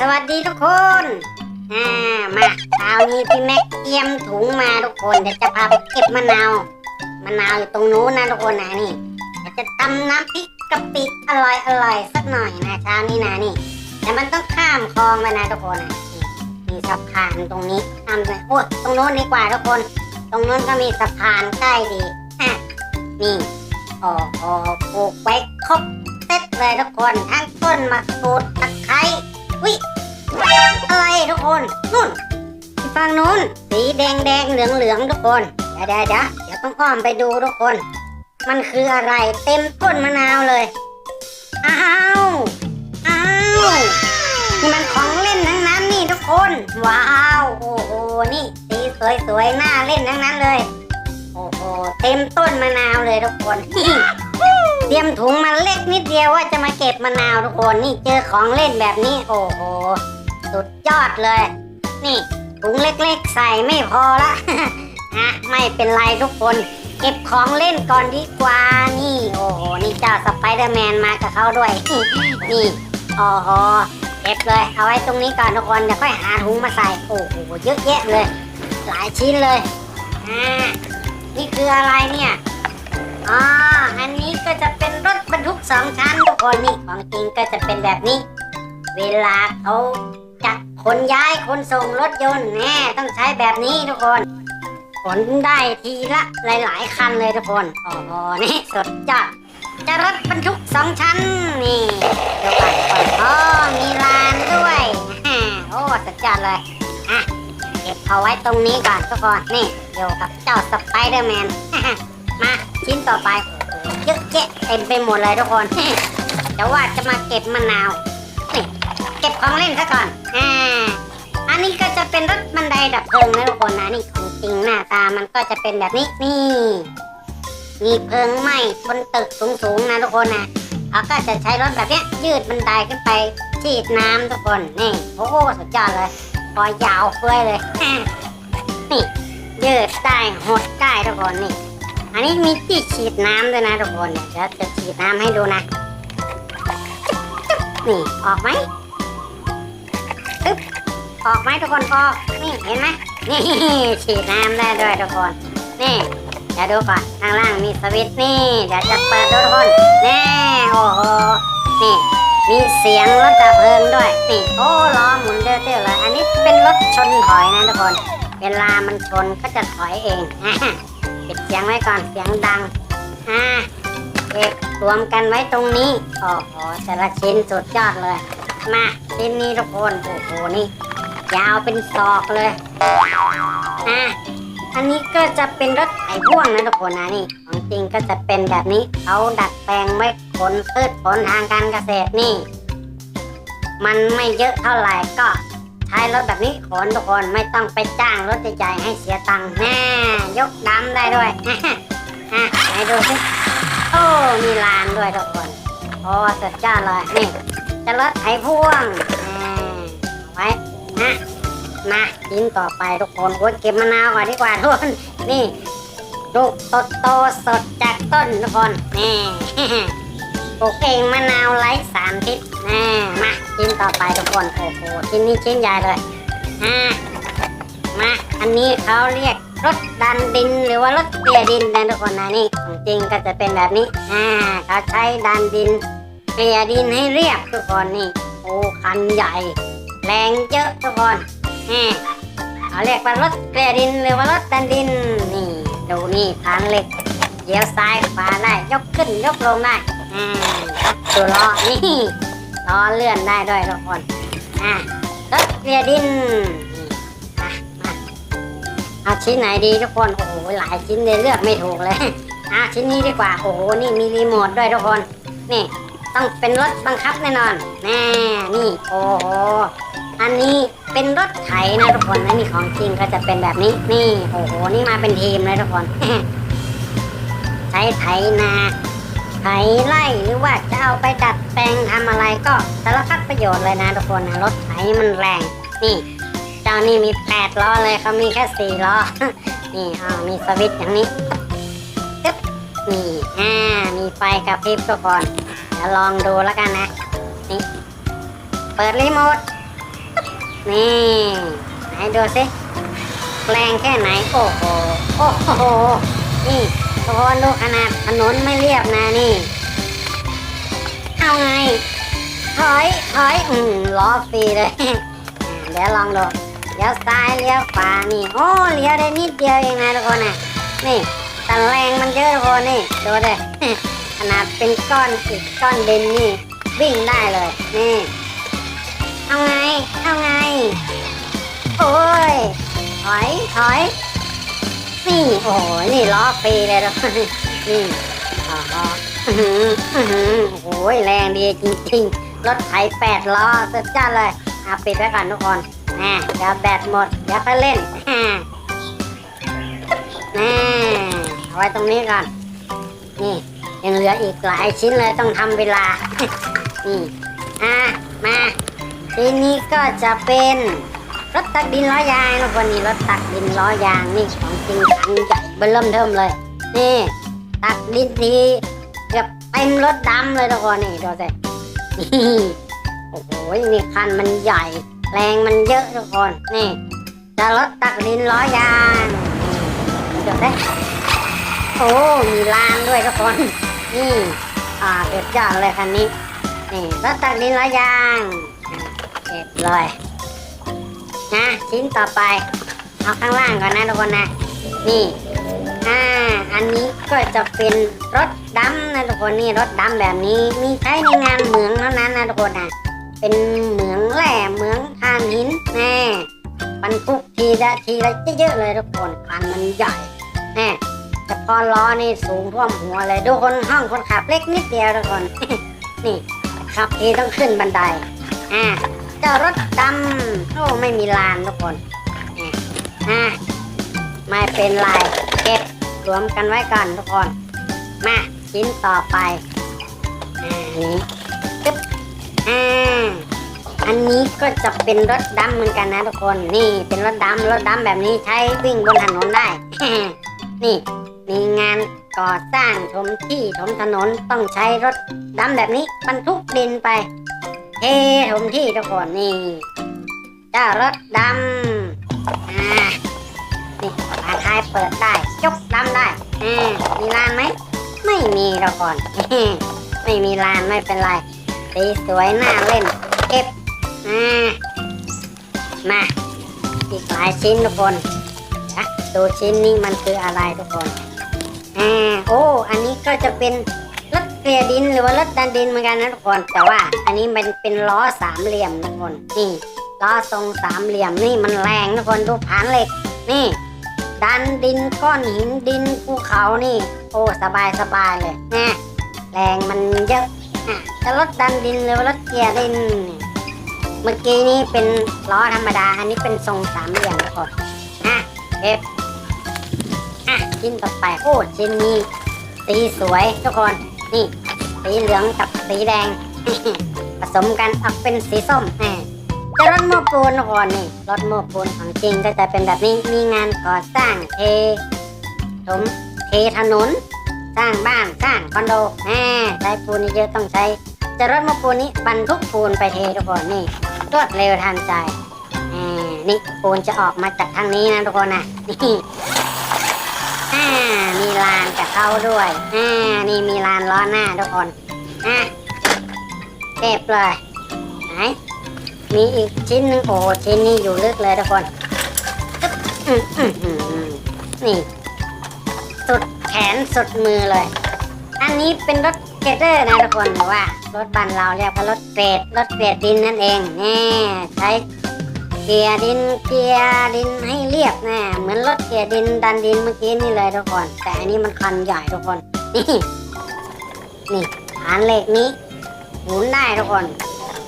สวัสดีทุกคนอ่ามาคราวนี้พี่แม็กเตรียมถุงมาทุกคนเดี๋ยวจะพาไปเก็บมะนาวมะนาวอยู่ตรงนู้นนะทุกคนนะนี่เดี๋ยวจะตำน้ำพริกกะปิอร่อยอร่อยสักหน่อยนะเช้านี้นะนี่ แต่มันต้องข้ามคลองไปนะทุกคนนะมีสะพานตรงนี้ข้ามไปโอ้ตรงโน้นดีกว่าทุกคน ตรงโน้นก็มีสะพานใกล้ดีอะนี่โอ้โหปลูกไว้ครบเซ็ตเลยทุกคนทั้งต้นมะกรูดตะไคร้ วิอะไรทุกคนนู่นที่ฝั่งนู้น สีแดงแดงเหลืองเหลืองทุกคนเดี๋ยวเดี๋ยวเดี๋ยวต้องอ้อมไปดูทุกคน มันคืออะไรเต็มต้นมะนาวเลยอ้าวอ้าวนี่มันของเล่นทั้งนั้นนี่ทุกคน ว้าวโอ้โหนี่สีสวยๆน่าเล่นทั้งนั้นเลย โอ้โหเต็มต้นมะนาวเลยทุกคน ตรียมถุงมาเล็กนิดเดียวว่าจะมาเก็บมะนาวทุกคนนี่เจอของเล่นแบบนี้ โอ้โห สุดยอดเลย นี่ถุงเล็กๆ ใส่ไม่พอละอะไม่เป็นไรทุกคน เก็บของเล่นก่อนดีกว่านี่ โอ้โห นี่เจ้าสไปเดอร์แมนมากับเขาด้วย นี่โอ้โหเก็บเลย เอาไว้ตรงนี้ก่อนทุกคนเดี๋ยวค่อยหาถุงมาใส่โอ้โหเยอะแยะเลย หลายชิ้นเลยอ่านี่คืออะไรเนี่ย อ๋ออันนี้ก็จะเป็นรถบรรทุกสองชั้นทุกคนนี่ของจริงก็จะเป็นแบบนี้ เวลาเขาจะขนย้ายขนส่งรถยนต์แน่ต้องใช้แบบนี้ทุกคนขนได้ทีละหลาย ๆ คันเลยทุกคนโอ้โหนี่สุดยอดจะรถบรรทุกสองชั้นนี่เดี๋ยวก่อนก่อนอ๋อมีลานด้วยโอ้สุดยอดเลยอะเก็บเอาไว้ตรงนี้ก่อนทุกคนนี่อยู่กับเจ้าสไปเดอร์แมน ชิ้นต่อไป เยอะแยะเต็มไปหมดเลยทุกคนแต่ว่าจะมาเก็บมะนาวนี่เก็บของเล่นซะก่อนอ่าอันนี้ก็จะเป็นรถบันไดดับเพลิงนะทุกคนนะนี่ของจริงหน้าตามันก็จะเป็นแบบนี้นี่ มีเพลิงไหม้บนตึกสูงๆนะทุกคนนะเขาก็จะใช้รถแบบนี้ยืดบันไดขึ้นไปฉีดน้ำทุกคนนี่โอ้โหสุดยอดเลยพอยาวเฟ้ยเลยนี่ยืดได้หดได้ทุกคนนี่ อันนี้มีที่ฉีดน้ำด้วยนะทุกคนเดี๋ยวจะฉีดน้ำให้ดูนะ นี่ออกไหมตึ๊บออกไหมทุกคนออกนี่เห็นไหมนี่ฉีดน้ำได้ด้วยทุกคน นี่เดี๋ยวดูก่อนข้างล่างมีสวิตช์นี่ เดี๋ยวจะเปิดดูทุกคนนี่โอ้โหนี่มีเสียงรถดับเพลิงด้วยนี่โอ้ล้อหมุนเด้อๆเลยอันนี้เป็นรถชนถอยนะทุกคน เวลามันชนก็จะถอยเอง ปิดเสียงไว้ก่อนเสียงดังอ่าเก็บรวมกันไว้ตรงนี้โอ้โหแต่ละชิ้นสุดยอดเลย มาชิ้นนี้ทุกคนโอ้โหนี่ยาวเป็นศอกเลยอะอันนี้ก็จะเป็นรถไถพ่วงนะทุกคนนะนี่ของจริงก็จะเป็นแบบนี้เขาดัดแปลงไว้ผลพืชผลทางการเกษตรนี่ มันไม่เยอะเท่าไหร่ก็ ใช้รถแบบนี้ขนทุกคนไม่ต้องไปจ้างรถใหญ่ๆให้เสียตังค์แน่ยกดำได้ด้วยอะไหนดูสิโอ้มีลานด้วยทุกคนโอ้สุดยอดเลยนี่ จะรถไถพ่วงอ่ไว้นะมาชิ้นต่อไปทุกคนโอ้ยเก็บมะนาวก่อนดีกว่าทุกคนนี่ลูกโตโตสดจากต้นทุกคนนี่ปลูกเองมะนาวไร้สารพิษแน่มา ชิ้นต่อไปทุกคนโอ้โหชิ้นนี้ชิ้นใหญ่เลยอ่ามาอันนี้เขาเรียกรถดันดินหรือว่ารถเกลี่ยดินนะทุกคนนะนี่ของจริงก็จะเป็นแบบนี้อ่าเขาใช้ดันดินเกลี่ยดินให้เรียบทุกคนนี่โอ้คันใหญ่ แรงเยอะทุกคนนี่เขาเรียกว่ารถเกลี่ยดินหรือว่ารถดันดินนี่ดูนี่พันเหล็กเลี้ยวซ้ายขวาได้ยกขึ้นยกลงได้อ่าตัวล้อนี่ ล้อเลื่อนได้ด้วยทุกคนอ่ารถเกลี่ยดินมามาเอาชิ้นไหนดีทุกคน โอ้โห หลายชิ้นเลยเลือกไม่ถูกเลยอะชิ้นนี้ดีกว่า โอ้โห นี่มีรีโมทด้วยทุกคน นี่ต้องเป็นรถบังคับแน่นอน แน่นี่ โอ้โห อันนี้เป็นรถไถนะทุกคนนะนี่ของจริงก็จะเป็นแบบนี้ นี่ โอ้โห นี่มาเป็นทีมเลยทุกคน ใช้ไถนา ไถไล่หรือว่าจะเอาไปดัดแปลงทำอะไรก็สารพัดประโยชน์เลยนะทุกคนนะรถไถมันแรง นี่ เจ้านี่มีแปดล้อเลยเขามีแค่สี่ล้อ นี่อ้าวมีสวิตช์อย่างนี้ตึ๊บนี่อ่ามีไฟกระพริบทุกคนเดี๋ยวลองดูแล้วกันนะนี่เปิดรีโมทนี่ไหนดูสิแรงแค่ไหนโอ้โหโอ้โหนี่ ทุกคนดูขนาดถนนไม่เรียบนะนี่ เอาไง ถอยถอยอืมล้อฟรีเลย เดี๋ยวลองดูเลี้ยวซ้ายเลี้ยวขวานี่ โอ้เลี้ยวได้นิดเดียวเองนะทุกคนนะนี่แต่แรงมันเยอะทุกคนนี่ดูเลยขนาดเป็นก้อนอิฐก้อนดินนี่ วิ่งได้เลยนี่เอาไงเอาไง โอ้ยถอยถอย นี่โอ้โหนี่ล้อฟรีเลยทุกคนนี่อ๋ออื้อหือโอ้ยแรงดีจริงๆ รถไถแปดล้อสุดยอดเลยเอาปิดไว้ก่อนทุกคนนะเดี๋ยวแบตหมด เดี๋ยวไปเล่นน่เอาไว้ตรงนี้ก่อน นี่ยังเหลืออีกหลายชิ้นเลยต้องทำเวลา นี่ อะ มาทีนี้ก็จะเป็น รถตักดินล้อยางทุกคนนี่รถตักดินล้อยางนี่ของจริงคันใหญ่เบิ่มเทิมเลย นี่ตักดินทีเกือบเต็มรถดำเลยทุกคนนี่ดูสินี่โอ้โหนี่คันมันใหญ่ แรงมันเยอะทุกคนนี่ จะรถตักดินล้อยางเดี๋ยวได้โอ้มีลานด้วยทุกคน นี่อ่าเดือดยอดเลยคันนี้นี่รถตักดินล้อยางเก็บเลย นะชิ้นต่อไป เอาข้างล่างก่อนนะทุกคนนะ นี่อ่าอันนี้ก็จะเป็นรถดำนะทุกคนนี่รถดำแบบนี้มีใช้ในงานเหมืองเท่านั้นนะทุกคนนะเป็นเหมืองแร่เหมืองทานหินแน่บรรทุกทีละทีละเยอะๆเลยทุกคนคันมันใหญ่แน่แต่พอล้อนี่สูงท่วมหัวเลยดูคนห้องคนขับเล็กนิดเดียวทุกคน นี่ขับทีต้องขึ้นบันไดอ่า เจ้ารถดำโอ้ไม่มีลานทุกคนอ่าอ่าไม่เป็นไรเก็บรวมกันไว้ก่อนทุกคน มาชิ้นต่อไปอ่านี้ตึ๊บอ่าอันนี้ก็จะเป็นรถดำเหมือนกันนะทุกคน นี่เป็นรถดำรถดำแบบนี้ใช้วิ่งบนถนนได้ นี่มีงานก่อสร้างถมที่ถมถนนต้องใช้รถดำแบบนี้บรรทุกดินไป เทถมที่ทุกคนนี่เจ้ารถดำอ่านี่ฝานท้ายเปิดได้ยกดำได้อ่ามีลานไหมไม่มีทุกคนไม่มีลานไม่เป็นไรสีสวยน่าเล่นเก็บอ่ามาอีกหลายชิ้นทุกคนนะดูชิ้นนี้มันคืออะไรทุกคนอ่าโอ้อันนี้ก็จะเป็น เกลียดินหรือว่ารถดันดินเหมือนกันนะทุกคน แต่ว่าอันนี้มันเป็นล้อสามเหลี่ยมทุกคนนี่ล้อทรงสามเหลี่ยมนี่มันแรงทุกคนดูผานเหล็กนี่ ดันดินก้อนหินดินภูเขานี่ โอ้สบายสบายเลยนะแรงมันเยอะอะจะรถดันดินหรือว่ารถเกียร์ดิน เมื่อกี้นี้เป็นล้อธรรมดา อันนี้เป็นทรงสามเหลี่ยมทุกคนอะเก็บอะชิ้นต่อไปโอ้ชิ้นนี้สีสวยทุกคน นี่สีเหลืองกับสีแดง ผสมกันออกเป็นสีส้มแหมจะรถโม้ปูนทุกคนนี่รถโม้ปูนของจริงก็จะเป็นแบบนี้มีงานก่อสร้างเทถมเทถนน สร้างบ้านสร้างคอนโดแหมใช้ปูนเยอะต้องใช้จะรถโม้ปูนนี้บรรทุกปูนไปเททุกคนนี่รวดเร็วทันใจแหมนี่ปูนจะออกมาจากทางนี้นะทุกคนนะนี่ อ่ามีลานกับเขาด้วยอ่านี่มีลานล้อหน้าทุกคนอะเก็บเลยไหนมีอีกชิ้นหนึ่งโอ้ชิ้นนี้อยู่ลึกเลยทุกคนอึ๊บอื้อหืออื้อหือนี่ สุดแขนสุดมือเลย อันนี้เป็นรถเกรดเดอร์นะทุกคนหรือว่ารถบันเราเรียกว่ารถเกรดรถเกรดดินนั่นเองนี่ใช้ เกียร์ดินเกียร์ดินให้เรียบแนะเหมือนรถเกียร์ดินดันดินเมื่อกี้นี่เลยทุกคน แต่อันนี้มันคันใหญ่ทุกคน นี่นี่ฐานเหล็กนี้ หมุนได้ทุกคน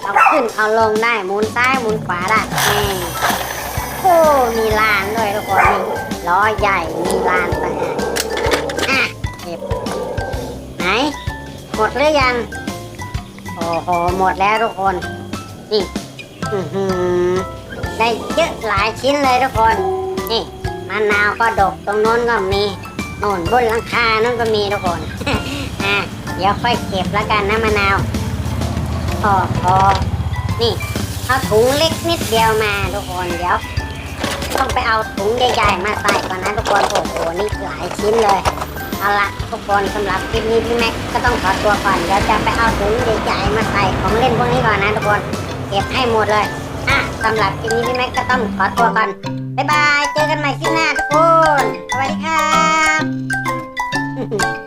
เอาขึ้นเอาลงได้หมุนซ้ายหมุนขวาได้นี่โอ้มีลานด้วยทุกคนนี่ล้อใหญ่มีลานต่างหากอะเก็บไหนหมดหรือยังโอ้โหหมดแล้วทุกคน นี่ อือหือ ได้เยอะหลายชิ้นเลยทุกคน นี่มะนาวก็ดกตรงโน้นก็มีโน่นบนหลังคานั่นก็มีทุกคนอะเดี๋ยวค่อยเก็บแล้วกันนะมะนาวโอ้โหนี่เอาถุงเล็กนิดเดียวมาทุกคนเดี๋ยว ต้องไปเอาถุงใหญ่ๆมาใส่ก่อนนะทุกคนโอ้โหนี่หลายชิ้นเลยเอาละทุกคนสำหรับคลิปนี้พี่แม็กก็ต้องขอตัวก่อนเดี๋ยวจะไปเอาถุงใหญ่ๆมาใส่ของเล่นพวกนี้ก่อนนะทุกคนเก็บให้หมดเลย สำหรับคลิปนี้พี่แม็กก็ต้องขอตัวก่อน บ๊ายบาย เจอกันใหม่คลิปหน้าทุกคน สวัสดีครับ